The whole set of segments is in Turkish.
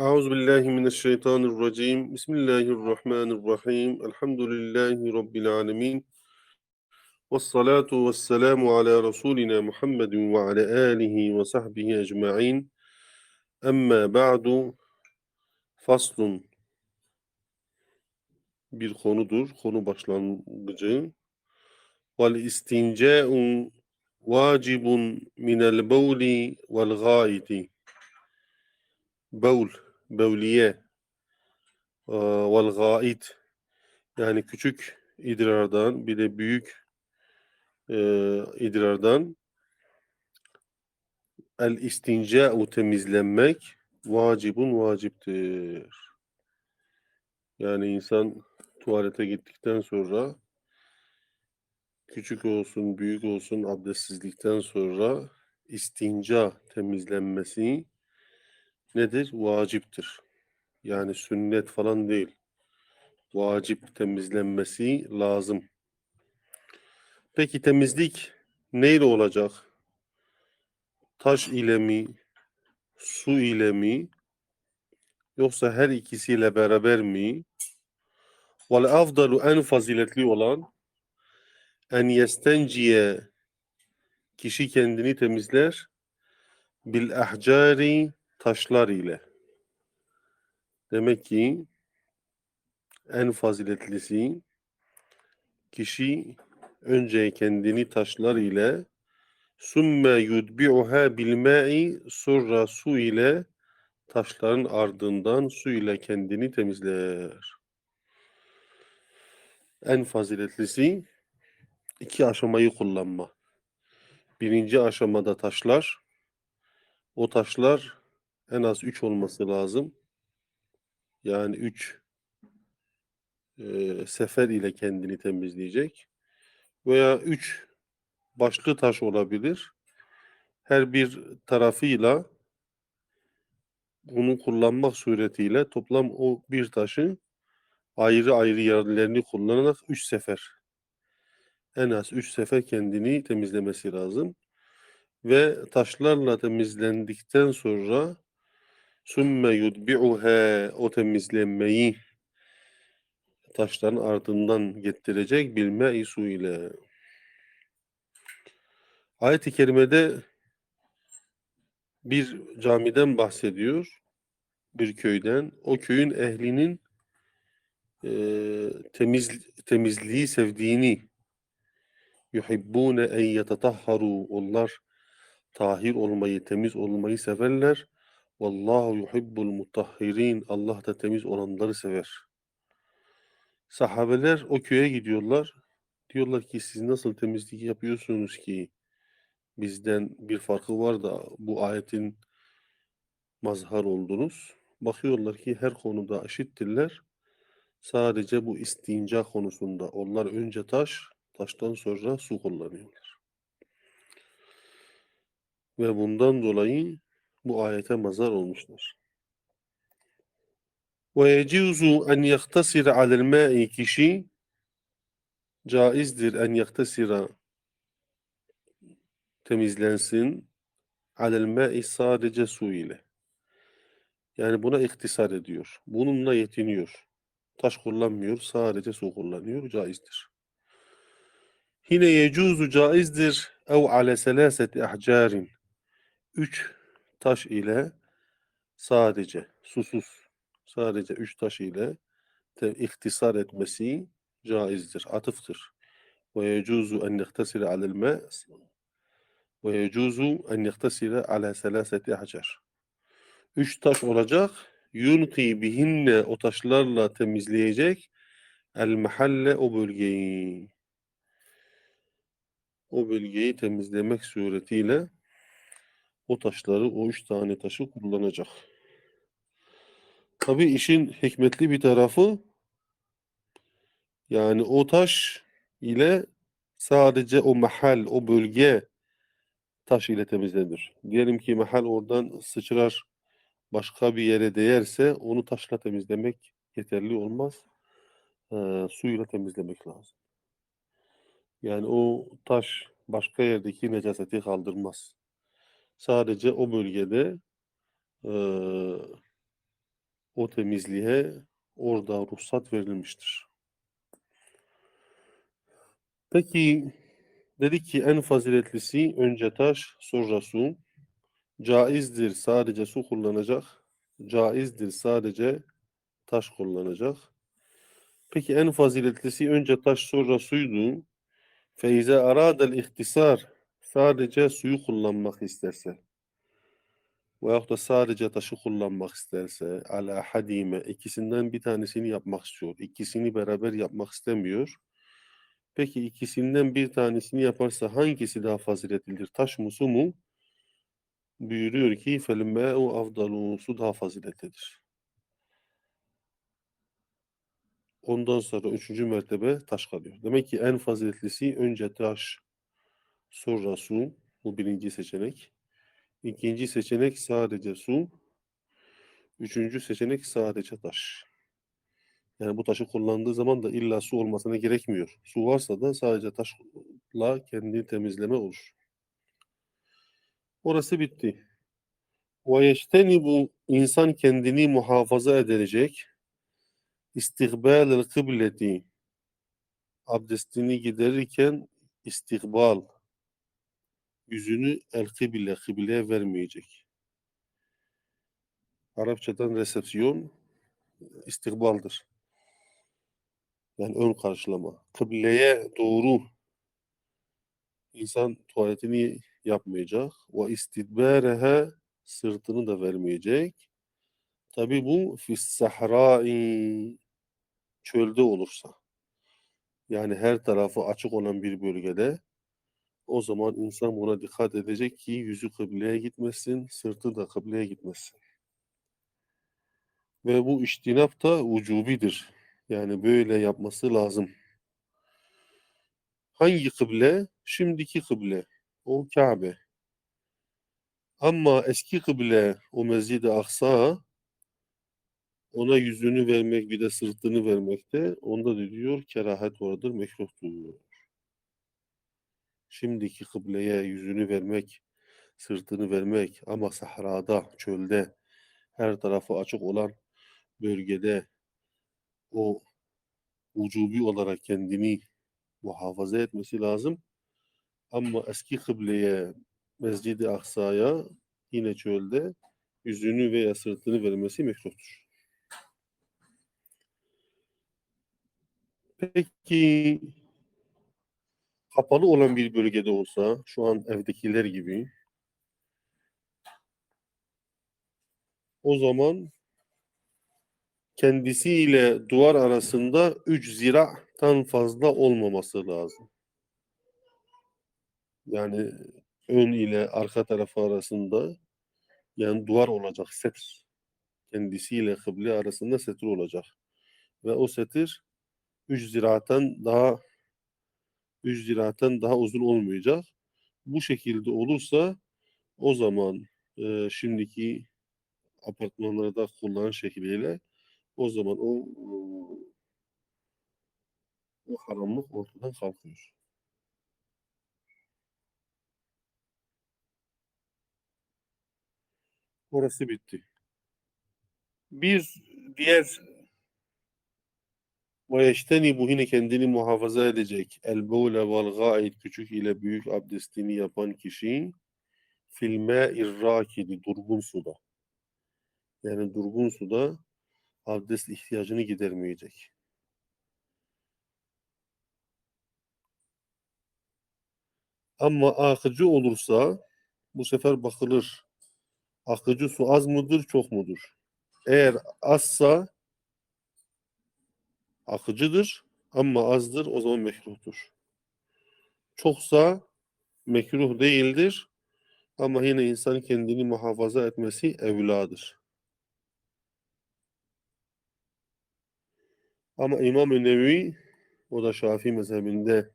Euzu billahi mineşşeytanirracim. Bismillahirrahmanirrahim. Elhamdülillahi rabbil alamin. Ves salatu ves selamu ala rasulina Muhammedin ve ala alihi ve sahbihi ecmaîn. Emma ba'du. Faslun bir konudur. Konu başlangıcı. Vel istince'u vacibun minel bevli vel gâiti. Bevl bevliye vel gâit yani küçük idrardan bir de büyük eee, idrardan el istinca'u temizlenmek vacibun vaciptir. Yani insan tuvalete gittikten sonra küçük olsun, büyük olsun abdestsizlikten sonra istinca temizlenmesi nedir? Vaciptir. Yani sünnet falan değil. Vacip temizlenmesi lazım. Peki temizlik neyle olacak? Taş ile mi? Su ile mi? Yoksa her ikisiyle beraber mi? Vel afdalu en faziletli olan en yestenciye kişi kendini temizler bil ahcari taşlar ile. Demek ki en faziletlisi kişi önce kendini taşlar ile sümme yudbi'uha bil ma'i sonra su ile taşların ardından su ile kendini temizler. En faziletlisi iki aşamayı kullanma. Birinci aşamada taşlar, o taşlar en az üç olması lazım. Yani üç eee, sefer ile kendini temizleyecek. Veya üç başlı taş olabilir. Her bir tarafıyla bunu kullanmak suretiyle toplam o bir taşın ayrı ayrı yerlerini kullanarak üç sefer en az üç sefer kendini temizlemesi lazım. Ve taşlarla temizlendikten sonra sümme yudbi'uha o temizlenmeyi taşların ardından getirecek bilme su ile. Ayet-i kerimede bir camiden bahsediyor. Bir köyden. O köyün ehlinin eee, temiz, temizliği sevdiğini yuhibbune en yetetahharu onlar tahir olmayı, temiz olmayı severler. Vallahu yuhibbul mutahhirin Allah da temiz olanları sever. Sahabeler o köye gidiyorlar. Diyorlar ki siz nasıl temizlik yapıyorsunuz ki bizden bir farkı var da bu ayetin mazhar oldunuz. Bakıyorlar ki her konuda eşittirler. Sadece bu istinca konusunda onlar önce taş, taştan sonra su kullanıyorlar. Ve bundan dolayı bu ayete mazhar olmuşlar. Ve yecuzu en yaktasira alel ma'i kişi caizdir en yaktasira temizlensin alel ma'i sadece su ile. Yani buna iktisar ediyor. Bununla yetiniyor. Taş kullanmıyor, sadece su kullanıyor, caizdir. Yine yecuzu caizdir ev ale selaseti ahcarin. Üç taş ile sadece susuz, sadece üç taş ile te, iktisar etmesi caizdir, atıftır. Ve yecuzu en yektesire alel ma ve yecuzu en yektesire ala selaseti ahcar. Üç taş olacak. Yunki bihinne o taşlarla temizleyecek. El mahalle o bölgeyi. O bölgeyi temizlemek suretiyle o taşları, o üç tane taşı kullanacak. Tabii işin hikmetli bir tarafı yani o taş ile sadece o mahal, o bölge taş ile temizlenir. Diyelim ki mahal oradan sıçrar başka bir yere değerse onu taşla temizlemek yeterli olmaz. Ee, suyla temizlemek lazım. Yani o taş başka yerdeki necaseti kaldırmaz. Sadece o bölgede eee, o temizliğe orada ruhsat verilmiştir. Peki dedik ki en faziletlisi önce taş sonra su. Caizdir sadece su kullanacak. Caizdir sadece taş kullanacak. Peki en faziletlisi önce taş sonra suydu. Feize aradel ihtisar sadece suyu kullanmak isterse veyahut da sadece taşı kullanmak isterse ala hadime ikisinden bir tanesini yapmak istiyor. İkisini beraber yapmak istemiyor. Peki ikisinden bir tanesini yaparsa hangisi daha faziletlidir? Taş mı su mu? Buyuruyor ki felimâ'u afdalu su daha faziletlidir. Ondan sonra üçüncü mertebe taş kalıyor. Demek ki en faziletlisi önce taş, sonra su. Bu birinci seçenek. İkinci seçenek sadece su. Üçüncü seçenek sadece taş. Yani bu taşı kullandığı zaman da illa su olmasına gerekmiyor. Su varsa da sadece taşla kendini temizleme olur. Orası bitti. Ve bu insan kendini muhafaza edecek. İstikbalel kıbleti abdestini giderirken istikbal yüzünü el kıble kıbleye vermeyecek. Arapçadan resepsiyon istikbaldır. Yani ön karşılama. Kıbleye doğru insan tuvaletini yapmayacak. Ve istidbareha sırtını da vermeyecek. Tabi bu fissahrai çölde olursa. Yani her tarafı açık olan bir bölgede o zaman insan buna dikkat edecek ki yüzü kıbleye gitmesin, sırtı da kıbleye gitmesin. Ve bu iştinap da ucubidir. Yani böyle yapması lazım. Hangi kıble? Şimdiki kıble. O Kabe. Ama eski kıble o Mescid-i Aksa ona yüzünü vermek bir de sırtını vermekte onda da diyor kerahet vardır, mekruhtur. Şimdiki kıbleye yüzünü vermek, sırtını vermek ama sahrada, çölde, her tarafı açık olan bölgede o ucubi olarak kendini muhafaza etmesi lazım. Ama eski kıbleye, Mescid-i Aksa'ya yine çölde yüzünü veya sırtını vermesi mekruhtur. Peki kapalı olan bir bölgede olsa, şu an evdekiler gibi o zaman kendisiyle duvar arasında 3 zira'tan fazla olmaması lazım. Yani ön ile arka tarafı arasında yani duvar olacak, setir. Kendisiyle kıble arasında setir olacak. Ve o setir 3 ziraten daha 3 ziraten daha uzun olmayacak. Bu şekilde olursa o zaman e, şimdiki apartmanlarda kullanılan şekliyle o zaman o o haramlık ortadan kalkıyor. Orası bitti. Bir diğer ve bu yine kendini muhafaza edecek. El bevle vel gâid küçük ile büyük abdestini yapan kişi fil mâ'ir râkidi durgun suda. Yani durgun suda abdest ihtiyacını gidermeyecek. Ama akıcı olursa bu sefer bakılır. Akıcı su az mıdır, çok mudur? Eğer azsa akıcıdır ama azdır o zaman mekruhtur. Çoksa mekruh değildir ama yine insan kendini muhafaza etmesi evladır. Ama İmam-ı Nevi o da Şafii mezhebinde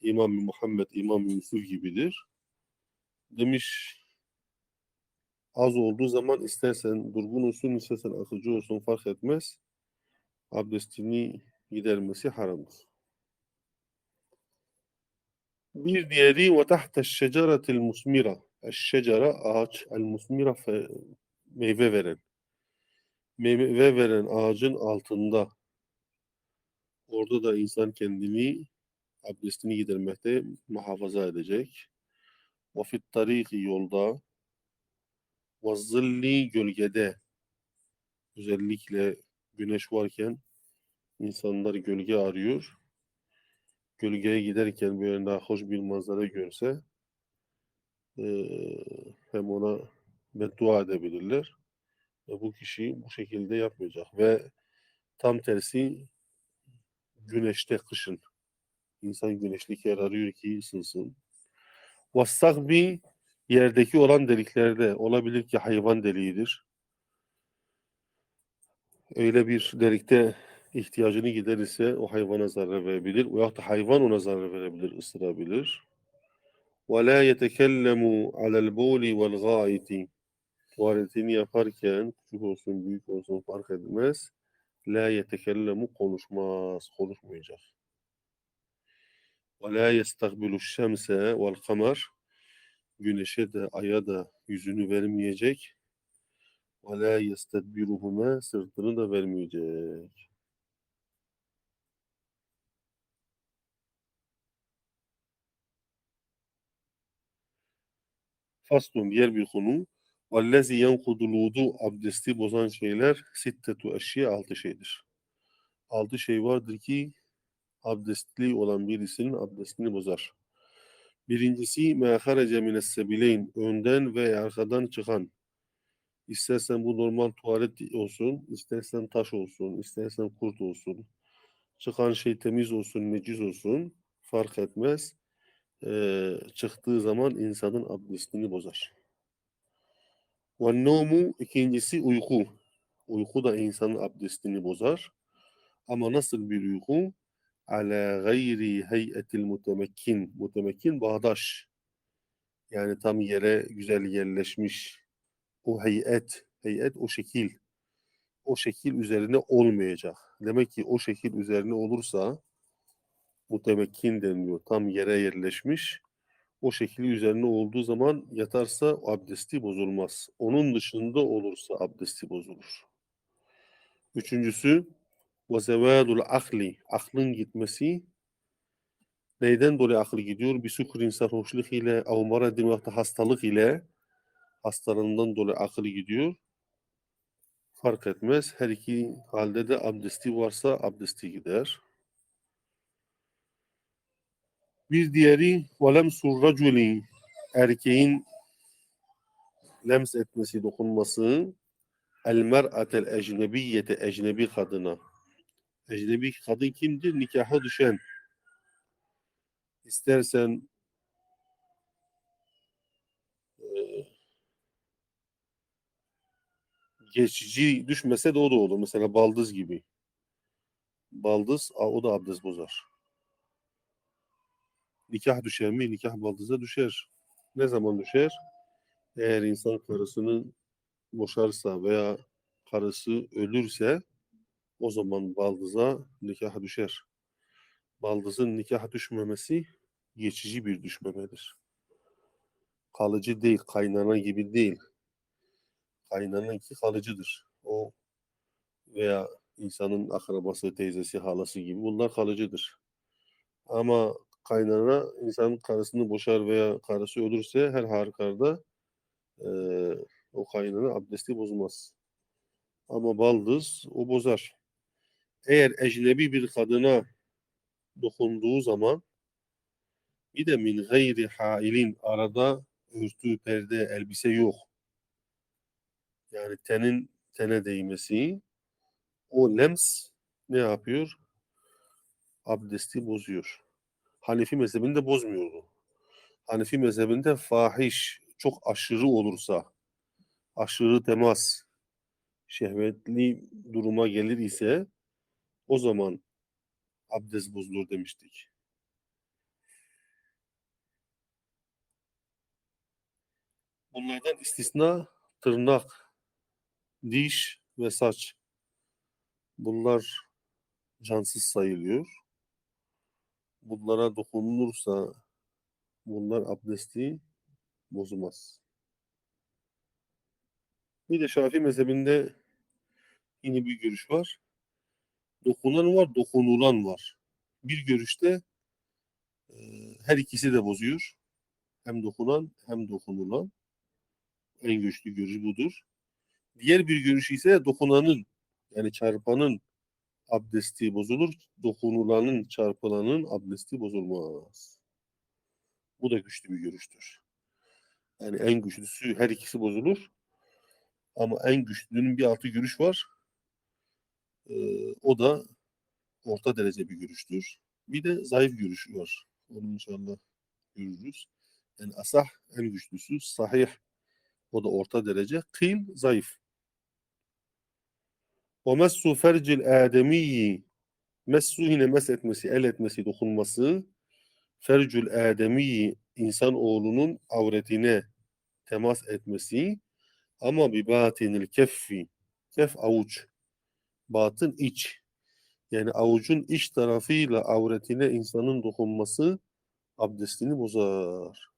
İmam Muhammed, İmam Yusuf gibidir. Demiş az olduğu zaman istersen durgun olsun, istersen akıcı olsun fark etmez. Abdestini gidermesi haramdır. Bir diğeri ve tahta şeceretil musmira. Şecere ağaç, el musmira meyve veren. meyve veren ağacın altında orada da insan kendini abdestini gidermekte muhafaza edecek. Ve fit tariki yolda ve zilli gölgede özellikle güneş varken insanlar gölge arıyor. Gölgeye giderken böyle daha hoş bir manzara görse eee, hem ona beddua edebilirler. Ve bu kişi bu şekilde yapmayacak. Ve tam tersi güneşte kışın insan güneşlik yer arıyor ki ısınsın. Vassakbi yerdeki olan deliklerde olabilir ki hayvan deliğidir Öyle bir delikte ihtiyacını giderirse o hayvana zarar verebilir. Veyahut da hayvan ona zarar verebilir, ısırabilir. وَلَا يَتَكَلَّمُ عَلَى الْبَوْلِ وَالْغَائِتِ Tuvaletini yaparken, küçük olsun, büyük olsun fark etmez. La yetekellemu konuşmaz, konuşmayacak. Ve la yestakbilu şemse vel kamer güneşe de aya da yüzünü vermeyecek. Ve la yestedbiruhuma sırtını da vermeyecek. Faslun diğer bir konu. Vellezi yenkudul vudu abdesti bozan şeyler sittetu eşya altı şeydir. Altı şey vardır ki abdestli olan birisinin abdestini bozar. Birincisi me harece mines sebileyn önden ve arkadan çıkan. İstersen bu normal tuvalet olsun, istersen taş olsun, istersen kurt olsun. Çıkan şey temiz olsun, necis olsun fark etmez. Ee, çıktığı zaman insanın abdestini bozar. Ve nomu ikincisi uyku. Uyku da insanın abdestini bozar. Ama nasıl bir uyku? Ala gayri heyetil mutemekkin. Mutemekkin bağdaş. Yani tam yere güzel yerleşmiş. O heyet, heyet o şekil. O şekil üzerine olmayacak. Demek ki o şekil üzerine olursa mutemekkin deniliyor. Tam yere yerleşmiş. O şekli üzerine olduğu zaman yatarsa abdesti bozulmaz. Onun dışında olursa abdesti bozulur. Üçüncüsü ve zevâdul akli. Aklın gitmesi neyden dolayı aklı gidiyor? Bir sükrin sarhoşluk ile ev maradin veyahut da hastalık ile hastalığından dolayı aklı gidiyor. Fark etmez. Her iki halde de abdesti varsa abdesti gider. Bir diğeri velemsur raculi erkeğin lems etmesi, dokunması el mer'atel ecnebiyete ecnebi kadına. Ecnebi kadın kimdir? Nikaha düşen. İstersen geçici düşmese de o da olur. Mesela baldız gibi. Baldız o da abdest bozar. Nikah düşer mi? Nikah baldıza düşer. Ne zaman düşer? Eğer insan karısını boşarsa veya karısı ölürse o zaman baldıza nikah düşer. Baldızın nikah düşmemesi geçici bir düşmemedir. Kalıcı değil, kaynana gibi değil. Kaynana ki kalıcıdır. O veya insanın akrabası, teyzesi, halası gibi bunlar kalıcıdır. Ama kaynana insanın karısını boşar veya karısı ölürse her halükarda eee o kaynana abdesti bozmaz. Ama baldız o bozar. Eğer ecnebi bir kadına dokunduğu zaman bir de min gayri hailin arada örtü, perde, elbise yok. Yani tenin tene değmesi o lems ne yapıyor? Abdesti bozuyor. Hanefi mezhebinde bozmuyordu. Hanefi mezhebinde fahiş, çok aşırı olursa, aşırı temas, şehvetli duruma gelir ise o zaman abdest bozulur demiştik. Bunlardan istisna tırnak, diş ve saç. Bunlar cansız sayılıyor. Bunlara dokunulursa bunlar abdesti bozmaz. Bir de Şafii mezhebinde Yine bir görüş var. Dokunan var, dokunulan var. Bir görüşte e, her ikisi de bozuyor. Hem dokunan hem dokunulan. En güçlü görüş budur. Diğer bir görüş ise dokunanın yani çarpanın abdesti bozulur. Dokunulanın, çarpılanın abdesti bozulmaz. Bu da güçlü bir görüştür. Yani en güçlüsü her ikisi bozulur. Ama en güçlünün bir altı görüş var. Ee, o da orta derece bir görüştür. Bir de zayıf görüş var. Onu inşallah görürüz. Yani asah en güçlüsü, sahih o da orta derece, kıl zayıf. وَمَسُّ فَرْجِ الْآدَمِيِّ Messu yine mes etmesi, el etmesi, dokunması. Fercül Adem'i insan oğlunun avretine temas etmesi. Ama bir batinil keffi. Kef avuç. Batın iç. Yani avucun iç tarafıyla avretine insanın dokunması abdestini bozar.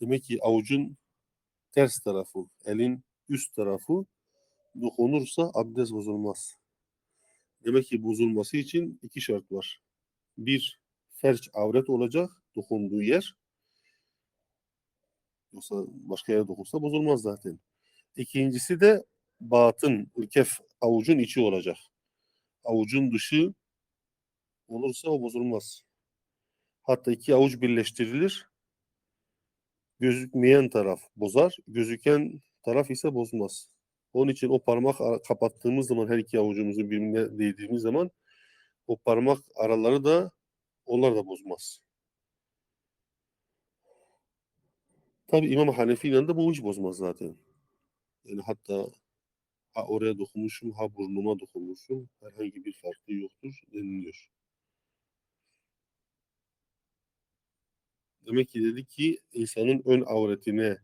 Demek ki avucun ters tarafı, elin üst tarafı dokunursa abdest bozulmaz. Demek ki bozulması için iki şart var. Bir, ferç avret olacak dokunduğu yer. Yoksa başka yere dokunsa bozulmaz zaten. İkincisi de batın, ülkef avucun içi olacak. Avucun dışı olursa o bozulmaz. Hatta iki avuç birleştirilir. Gözükmeyen taraf bozar, gözüken taraf ise bozmaz. Onun için o parmak kapattığımız zaman her iki avucumuzu birbirine değdiğimiz zaman o parmak araları da onlar da bozmaz. Tabi İmam Hanefi yanında bu hiç bozmaz zaten. Yani hatta ha oraya dokunmuşum, ha burnuma dokunmuşum. Herhangi bir farkı yoktur deniliyor. Demek ki dedi ki insanın ön avretine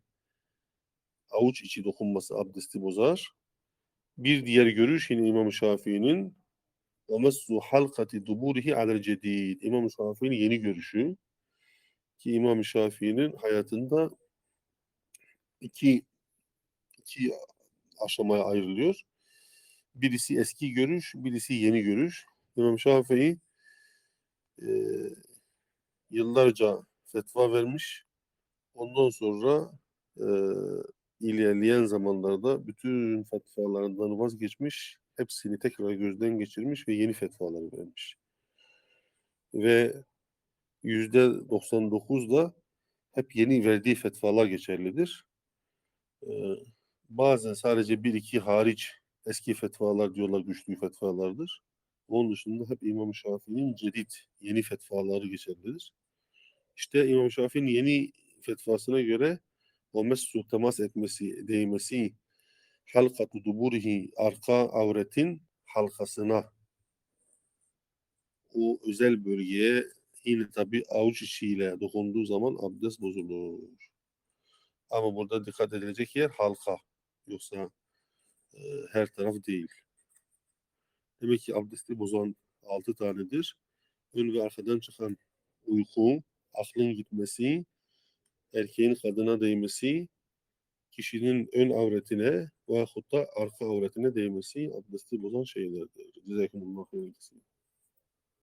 avuç içi dokunması abdesti bozar. Bir diğer görüş yine İmam Şafii'nin وَمَسُّ حَلْقَةِ دُبُورِهِ عَلَى الْجَد۪يدِ İmam Şafii'nin yeni görüşü ki İmam Şafii'nin hayatında iki, iki aşamaya ayrılıyor. Birisi eski görüş, birisi yeni görüş. İmam Şafii e, yıllarca fetva vermiş. Ondan sonra e, ilerleyen zamanlarda bütün fetvalarından vazgeçmiş. Hepsini tekrar gözden geçirmiş ve yeni fetvalar vermiş. Ve yüzde 99 da hep yeni verdiği fetvalar geçerlidir. Ee, bazen sadece bir iki hariç eski fetvalar diyorlar güçlü fetvalardır. Onun dışında hep İmam Şafii'nin cedid, yeni fetvaları geçerlidir. İşte İmam Şafii'nin yeni fetvasına göre messu temas etmesi, değmesi halkatu duburihi arka avretin halkasına o özel bölgeye yine tabi avuç içiyle dokunduğu zaman abdest bozulur. Ama burada dikkat edilecek yer halka. Yoksa e, her taraf değil. Demek ki abdesti bozan altı tanedir. Ön ve arkadan çıkan uyku, aklın gitmesi, erkeğin kadına değmesi, kişinin ön avretine veyahut da arka avretine değmesi abdesti bozan şeylerdir. Cezakumullahu hayırlısı.